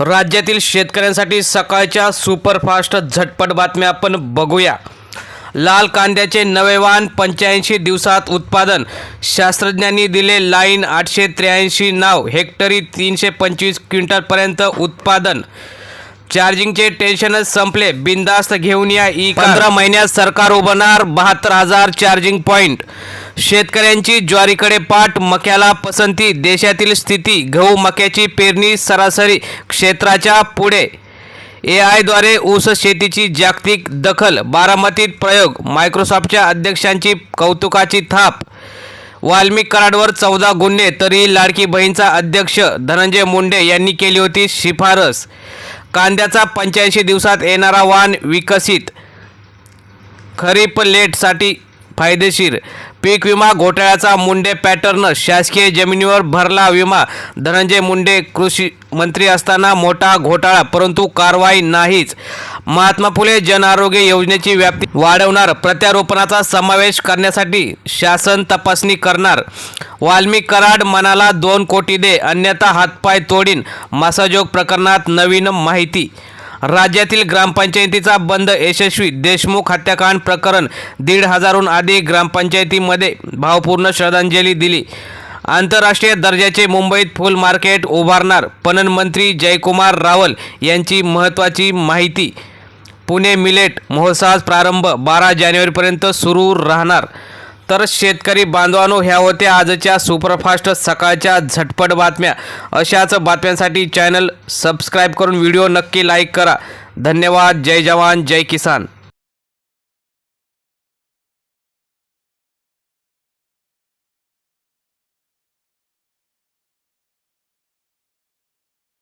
राज्यातील शेतकऱ्यांसाठी सकाळच्या सुपरफास्ट झटपट बातम्या आपण बघूया. लाल कांद्याचे नवे वाण पंच्याऐंशी दिवसात उत्पादन. शास्त्रज्ञांनी दिले लाईन आठशे त्र्याऐंशी नाव हेक्टरी तीनशे पंचवीस क्विंटलपर्यंत उत्पादन. चार्जिंगचे टेन्शनच संपले बिंदास्त घेऊन या ई पंधरा महिन्यात सरकार उभारणार बहात्तर हजार चार्जिंग पॉईंट शेतकऱ्यांची ज्वारीकडे पाठ मक्याला पसंती देशातील स्थिती गहू मक्याची पेरणी सरासरी क्षेत्राच्या पुढे. ए आयद्वारे ऊस शेतीची जागतिक दखल बारामतीत प्रयोग मायक्रोसॉफ्टच्या अध्यक्षांची कौतुकाची थाप. वाल्मिक कराडवर चौदा गुन्हे तरीही लाडकी बहीणचा अध्यक्ष धनंजय मुंडे यांनी केली होती शिफारस. कांद्याचा पंच्याऐंशी दिवसात येणारा वाण विकसित. खरीप लेटसाठी फायदेशीर. पीक विमा घोटाळ्याचा मुंडे पॅटर्न शासकीय जमिनीवर भरला विमा. धनंजय मुंडे कृषी मंत्री असताना मोठा घोटाळा परंतु कारवाई नाहीच. महात्मा फुले जन आरोग्य योजनेची व्याप्ती वाढवणार प्रत्यारोपणाचा समावेश करण्यासाठी शासन तपासणी करणार. वाल्मिक कराड मनाला दोन कोटी दे अन्यथा हातपाय तोडीन. मासाजोग प्रकरणात नवीन माहिती राज्यातील ग्रामपंचायतीचा बंद यशस्वी देशमुख हत्याकांड प्रकरण दीड हजारहून अधिक ग्रामपंचायतीमध्ये भावपूर्ण श्रद्धांजली दिली. आंतरराष्ट्रीय दर्जाचे मुंबईत फुल मार्केट उभारणार पणन मंत्री जयकुमार रावल यांची महत्त्वाची माहिती. पुणे मिलेट महोत्सवास प्रारंभ बारा जानेवारीपर्यंत सुरू राहणार. तर शेतकरी बांधवानो ह्या होत्या आजच्या सुपरफास्ट सकाळच्या झटपट बातम्या. अशाच बातम्यांसाठी चॅनल सबस्क्राईब करून व्हिडिओ नक्की लाईक करा. धन्यवाद. जय जवान. जय किसान.